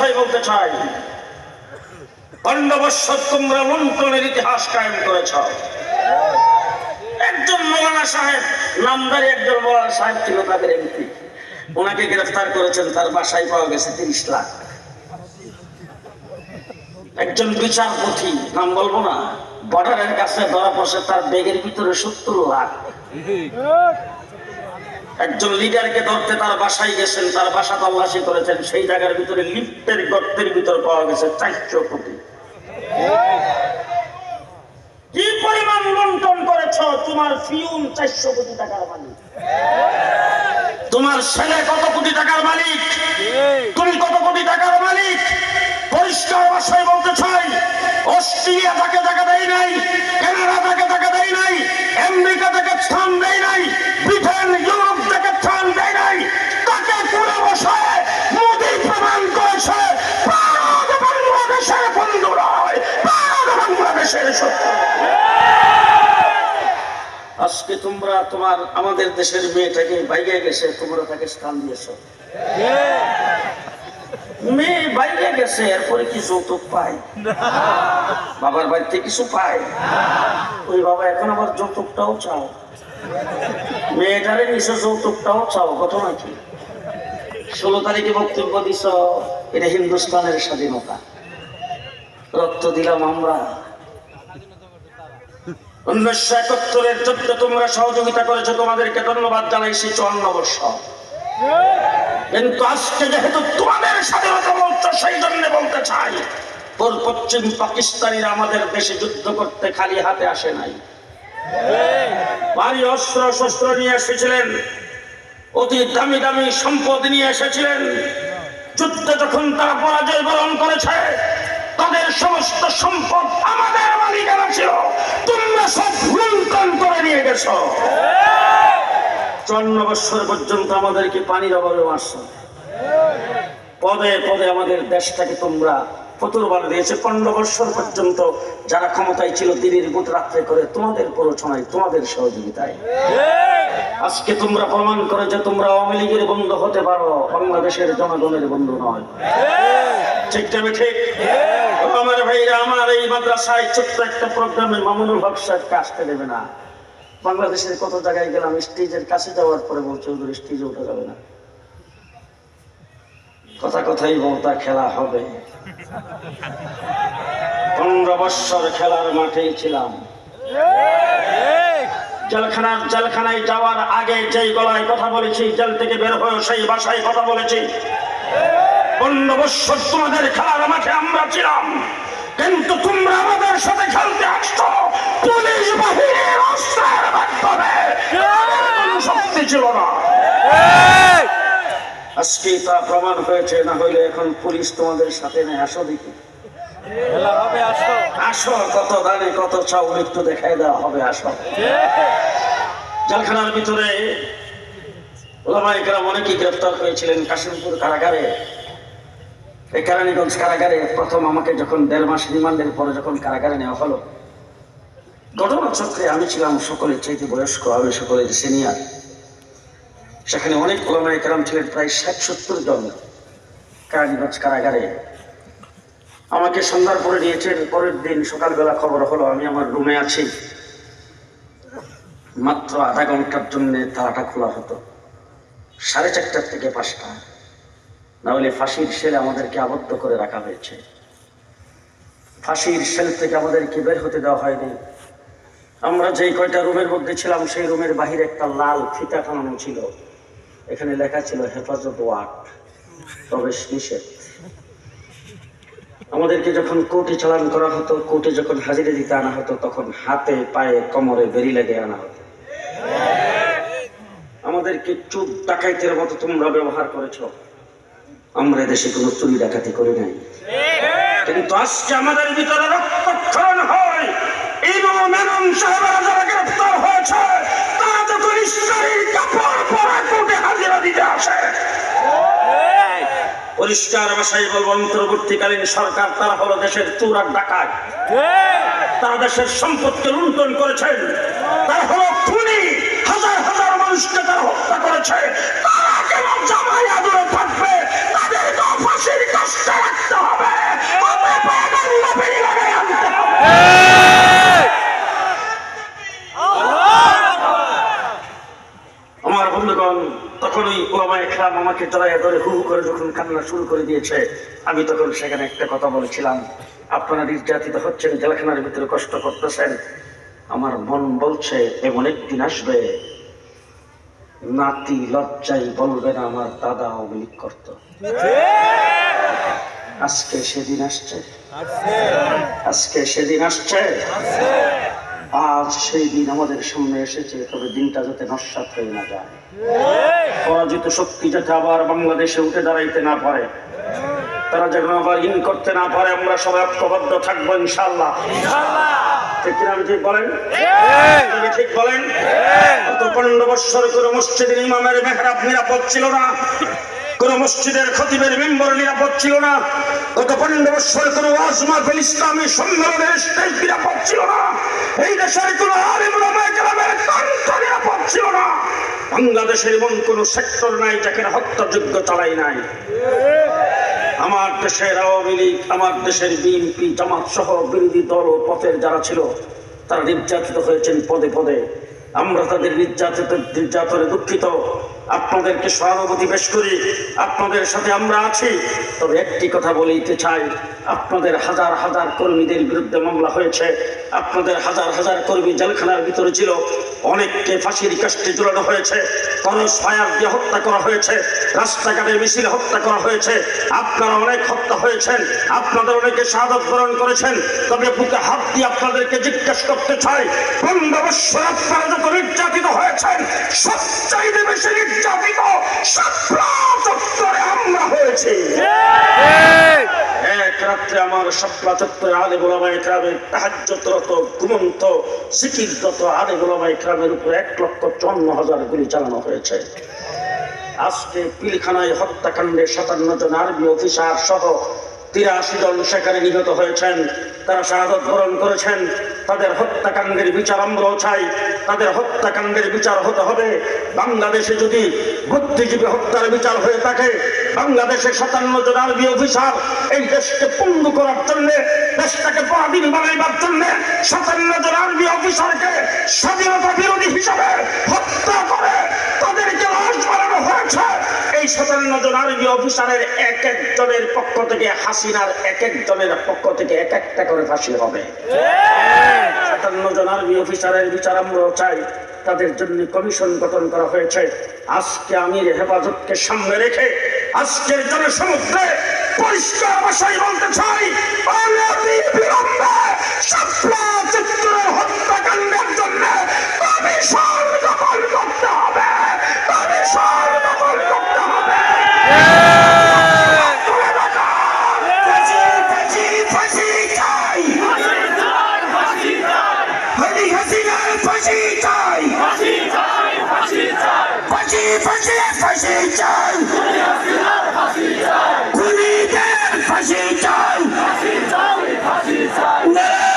ভাষায় বলতে চাই। পণ্ডবৎসর তোমরা লুণ্ঠনের ইতিহাস কায়েম করেছ। একজন মৌলানা সাহেব, নামদারি একজন মৌলানা সাহেব ছিল তাদের এমপি। ওনাকে গ্রেফতার করেছেন, তার বাসায় পাওয়া গেছে তিরিশ লাখ। একজন বিচারপতি, নাম বলব না, বর্ডারের কাছে ধরা পড়ছে তার ব্যাগের ভিতরে সত্তর লাখ। একজন লিডারকে ধরতে তার বাসায় গেছেন, তার বাসা তল্লাশি করেছেন, সেই জায়গার ভিতরে লিফটের গর্তের ভিতর পাওয়া গেছে চারশো কোটি। কি পরিমাণ লুণ্ঠন করেছ? তোমার ফিউন চারশো কোটি টাকার মালিক। তোমার ছেলে কত কোটি টাকার মালিক? তুমি কত কোটি টাকার মালিক? পরিষ্কার ভাষায় বলতে চাই, অস্ট্রেলিয়া তাকে টাকা দেয় নাই, কানাডা তাকে টাকা দেয় নাই, আমেরিকা তাকে স্থান দেয় নাই, ব্রিটেন, ইউরোপ আজকে তোমরা তোমার, আমাদের দেশের মেয়েটাকে বাইরে গেছে, তোমরা তাকে স্থান দিয়েছ। মেয়ে বাইরে গেছে, এরপরে কি যৌতুক পায়? বাবার বাড়িতে কিছু পায়? ওই বাবা এখন আবার যৌতুকটাও চাও মেয়েটারে নিচে যৌতুকটাও চাও ঘটনা কি ষোলো তারিখে বক্তব্য দিছ, এটা হিন্দুস্তানের স্বাধীনতা। রক্ত দিলাম আমরা। উনিশশো একাত্তরের যুদ্ধ তোমরা সহযোগিতা করেছ, তোমাদেরকে ধন্যবাদ জানাইছি চুয়ান্ন বর্ষ কিন্তু আজকে যেহেতু তোমাদের স্বাধীনতা বলছো, সেই জন্য বলতে চাই পশ্চিম পাকিস্তানিরা আমাদের দেশে যুদ্ধ করতে খালি হাতে আসে নাই। ভারী অস্ত্র শস্ত্র নিয়ে এসেছিলেন। অতি দামি দামি সম্পদ নিয়ে এসেছিলেন। যুদ্ধে যখন তারা পরাজয় বরণ করেছে, তাদের সমস্ত সম্পদ আমাদের মালিকানা ছিল। তোমরা সব লুণ্ঠন করে নিয়ে গেছো। চুয়ান্ন বৎসর পর্যন্ত আমাদেরকে পানির অভাবে মারছ। পদে পদে আমাদের দেশটাকে তোমরা ফতুরবার দিয়েছে পনেরো বৎসর পর্যন্ত যারা ক্ষমতায় ছিল দিনের গুট রাত্রে করে তোমাদের প্ররোচনায় তোমাদের সহযোগিতায়। আজকে তোমরা প্রমাণ করে যে তোমরা আওয়ামী লীগের বন্ধু হতে পারো বাংলাদেশের জনগণের বন্ধু নয়। ঠিক। তবে ঠিক? আমার ভাইরা আমার এই মাদ্রাসায় ছোট্ট একটা প্রোগ্রামে মামুনুল হক সাহেবকে আসতে দেবে না। বাংলাদেশের কত জায়গায় গেলাম স্টেজের কাছে যাওয়ার পরে বলছে ওদের স্টেজে উঠে যাবে না। কথা কথাই বলতা খেলা হবে। পনেরো বৎসর খেলার মাঠেই ছিলাম। জেলখানার জেলখানায় যাওয়ার আগে যেই গলায় কথা বলেছি জেল থেকে বের হয়ে সেই বাসায় কথা বলেছি। পনেরো বৎসর তোমাদের খেলার মাঠে আমরা ছিলাম কিন্তু তোমরা আমাদের সাথে খেলতে আসছো। পুলিশ বাহিনীর অস্ত্রের মাধ্যমে। শক্তি ছিল না। আজকে তা প্রমাণ হয়েছে না হইলে এখন পুলিশ তোমাদের সাথে নেই। আসো দেখি। আসো। কত দানে কত চাউল একটু দেখাই দেওয়া হবে আসো। জেলখানার ভিতরে ওলামাইকেরাম অনেকেই গ্রেফতার হয়েছিলেন কাশিমপুর কারাগারে। এই কেরানীগঞ্জ কারাগারে প্রথম আমাকে যখন দেড় মাস রিমান্ডের পরে যখন কারাগারে নেওয়া হলো ঘটনা চক্রে আমি ছিলাম সকলের চাইতে বয়স্ক আমি সকলের সিনিয়র। সেখানে অনেক ওলামা একরাম ছিলেন, প্রায় ষাট সত্তর জন কেরানীগঞ্জ কারাগারে। আমাকে সন্ধ্যার পরে নিয়েছেন, পরের দিন সকালবেলা খবর হলো আমি আমার রুমে আছি। মাত্র আধা ঘণ্টার জন্য তালাটা খোলা হতো। সাড়ে চারটার থেকে পাঁচটা। না হলে ফাঁসির সেলে আমাদেরকে আবদ্ধ করে রাখা হয়েছে। ফাঁসির সেল থেকে আমাদেরকে বের হতে দেওয়া হয়নি। আমরা যেই কয়টা রুমের মধ্যে ছিলাম, সেই রুমের বাহিরে একটা লাল ফিতা টানানো ছিল। এখানে লেখা ছিল হেফাজত ওয়ার্ড। প্রবেশ নিষেধ। আমাদেরকে যখন কোর্টে চালান করা হতো, কোর্টে যখন হাজিরে দিতে আনা হতো, তখন হাতে পায়ে কোমরে বেরি লেগে আনা হতো। আমাদেরকে চুপ ডাকাইতের মতো তোমরা ব্যবহার করেছ। আমরা দেশে কোনো চুরি ডাকাতি করি নাই। কিন্তু আজকে আমাদের ভিতরে রক্তক্ষরণ হয়। এই মেনন সাহেবেরা যারা গ্রেফতার হয়েছে, তারা যখন ঈশ্বরের পরিষ্কার ভাষায় বলব, অন্তর্বর্তীকালীন সরকার তারা হলো দেশের চৌরাক ডাকায় তারা দেশের সম্পদকে লুণ্ঠন করেছেন। তারা হলো খুনি, হাজার হাজার মানুষকে তারা হত্যা করেছে। Yeah! একরাম আমাকে জড়াইয়া ধরে হু হু করে যখন কান্না শুরু করে দিয়েছে আমি তখন সেখানে একটা কথা বলেছিলাম। আপনারা নির্যাতিত হচ্ছেন জেলখানার ভিতরে কষ্ট করতেছেন। আমার মন বলছে এমন একদিন আসবে। নাতি লজ্জাই বলবে না আমার দাদা অবলিক করত। আজকে সেদিন আসছে। আজকে সেদিন আসছে। আজ সেই দিন আমাদের সামনে এসেছে তবে দিনটা যাতে নস্বাত হয়ে না যায়। পরাজিত শক্তি যাতে আবার বাংলাদেশে উঠে দাঁড়াইতে না পারে। তারা যখন আবার ইন করতে না পারে আমরা সবাই ঐক্যবদ্ধ থাকব ইনশাল্লাহ ঠিক কিনা আমি ঠিক বলেন? ঠিক। বলেন? গত পনেরো বৎসর করে মসজিদের ইমামের মেহরাব নিরাপদ ছিল না। কোন মসজিদের খতিবের মেম্বর নিরাপদ ছিল না। গত পনেরো বৎসর কোন ওয়াজ মাহফিল ইসলামী সম্মেলনের স্টেজ নিরাপদ ছিল না। এই দেশের কোন আলিম ওলামায়ে কেরামের কণ্ঠ নিরাপদ ছিল না। বাংলাদেশের এমন কোন সেক্টর নাই যাকে হত্যাযোগ্য চালাই নাই। আমার দেশের আওয়ামী লীগ, আমার দেশের বিএনপি, জামাত সহ বিরোধী দল ও পথের যারা ছিল, তারা নির্যাতিত হয়েছেন পদে পদে। আমরা তাদের নির্যাতিত নির্যাতনে দুঃখিত। আপনাদেরকে সহানুভূতি পেশ করি, আপনাদের সাথে আমরা আছি। তবে একটি কথা বলিতে চাই, আপনাদের হাজার হাজার কর্মীদের বিরুদ্ধে মামলা হয়েছে। আপনাদের হাজার হাজার কর্মী জেলখানার ভিতরে ছিল, অনেককে ফাঁসির কাষ্টে ঝুলানো হয়েছে করস ফায়ার দিয়ে হত্যা করা হয়েছে, রাস্তাঘাটে মিছিল হত্যা করা হয়েছে, আপনারা অনেক হত্যা হয়েছেন, আপনাদের অনেকে শাহাদত বরণ করেছেন, তবে বুকে হাত দিয়ে আপনাদেরকে জিজ্ঞেস করতে চাই, কোন বৎসর আপনারা যত নির্যাতিত হয়েছেন, সবচাইতে বেশি নির্যাতিত চত্বরে আমরা হয়েছি। এক রাত্রে আমার সাপলা চত্বরে আলে গোলামা একরামের তাহাজ্যতরত ঘুমন্ত সিকিররত আলে গোলামা একরামের উপর এক লক্ষ চুয়ান্ন হাজার গুলি চালানো হয়েছে। আজকে পিলখানায় হত্যাকাণ্ডে সাতান্ন জন আর্মি অফিসার সহ তিরাশি জন সেখানে নিহত হয়েছেন। তারা শাহাদত বরণ করেছেন। তাদের হত্যাকাণ্ডের বিচার আমরাও চাই, তাদের হত্যাকাণ্ডের বিচার হতে হবে। বাংলাদেশে যদি বুদ্ধিজীবী হত্যার বিচার হয়ে থাকে, বাংলাদেশে সাতান্ন জন আর্মি অফিসার এই দেশকে পঙ্গু করার জন্য, দেশটাকে পরাধীন বানাইবার জন্য সাতান্ন জন আর্মি অফিসারকে স্বাধীনতা বিরোধী হিসাবে হত্যা করে। অফিসারের এক এক দলের পক্ষ থেকে হাসিনার এক এক দলের পক্ষ থেকে এক একটা করে ফাঁসি হবে। সাতান্ন জন আর্মি অফিসারের বিচার আমরা চাই, তাদের জন্য কমিশন গঠন করা হয়েছে। আজকে আমির হেফাজতকে সামনে রেখে আজকের জনসমুদ্রে পরিষ্কার ভাষায় বলতে চাই বিলম্বে হাসিনার ফাঁসি চাই। ফাঁসি, ফাঁসি, ফাঁসি চাই। খুনিদের ফাঁসি চাই। না